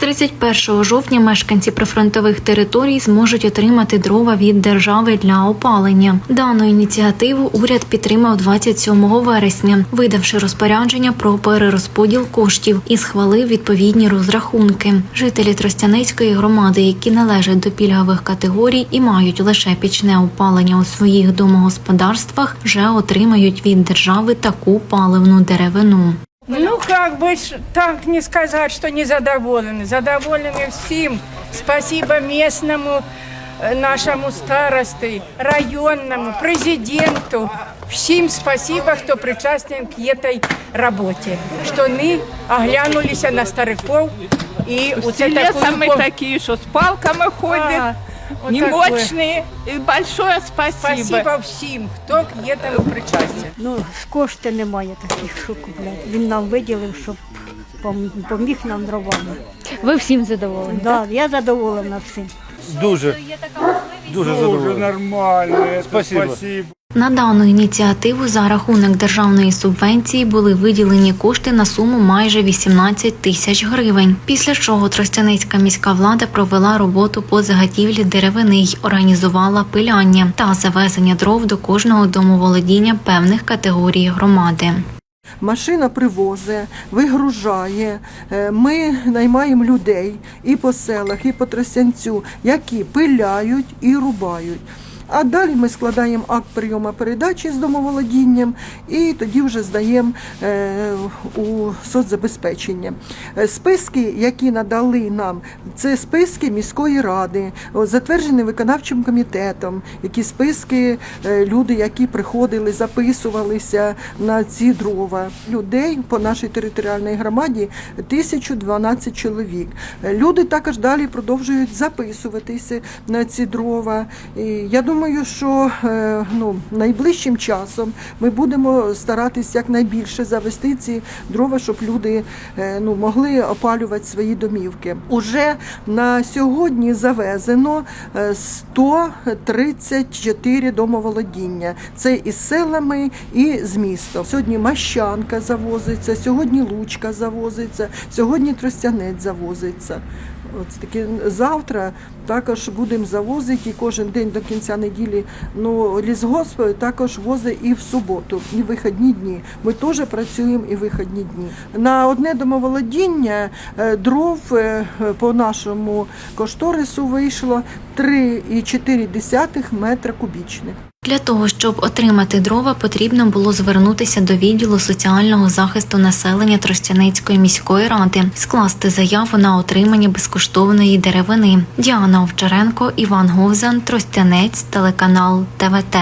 31 жовтня мешканці прифронтових територій зможуть отримати дрова від держави для опалення. Дану ініціативу уряд підтримав 27 вересня, видавши розпорядження про перерозподіл коштів і схвалив відповідні розрахунки. Жителі Тростянецької громади, які належать до пільгових категорій і мають лише пічне опалення у своїх домогосподарствах, вже отримають від держави таку паливну деревину. Ну, как бы ж так не сказать, что не задоволены. Задоволены всем. Спасибо местному э, нашему старости, районному, президенту. Всем спасибо, кто причастен к этой работе. Что мы оглянулись на стариков и В вот селе такую самые пом- такие, что с палками ходят, А, вот такое. немощные. И большое спасибо. Спасибо всем, кто к этому причастен. Ну, кошти немає таких, що купляти. Він нам виділив, щоб пом- поміг нам дровами. Ви всім задоволені? Да, я задоволена всім. Дуже. Дуже Дуже задоволений. нормально. это Спасибо. спасибо. На дану ініціативу за рахунок державної субвенції були виділені кошти на суму майже 18 тисяч гривень. Після чого Тростяницька міська влада провела роботу по заготівлі деревини й організувала пиляння та завезення дров до кожного домоволодіння певних категорій громади. Машина привозить, вигружає. Е, Ми наймаємо людей і по селах, і по Тростянцю, які пиляють і рубають. А далі ми складаємо акт прийому передачі з домоволодінням і тоді вже здаємо е, у соцзабезпечення. Е, Списки, які надали нам, це списки міської ради, затверджені виконавчим комітетом, які списки е, люди, які приходили, записувалися на ці дрова. Людей по нашій територіальній громаді 1012 чоловік. Люди також далі продовжують записуватися на ці дрова. Я думаю, що е, ну, найближчим часом ми будемо старатися якнайбільше завести ці дрова, щоб люди е, ну, могли опалювати свої домівки. Уже на сьогодні завезено е, 134 домоволодіння. Це із селами, і з містом. Сьогодні Мащанка завозиться, сьогодні Лучка завозиться, сьогодні Тростянець завозиться. От таки завтра також будемо завозити і кожен день до кінця неділі. Ну лісгосп також возить і в суботу, і в вихідні дні. Ми теж працюємо і в вихідні дні. На одне домоволодіння е, дров е, по нашому кошторису вийшло 3,4 метра кубічних. Для того, щоб отримати дрова, потрібно було звернутися до відділу соціального захисту населення Тростяницької міської ради, скласти заяву на отримання безкоштовної деревини. Діана Овчаренко, Іван Говзан, Тростянець, телеканал ТВТ.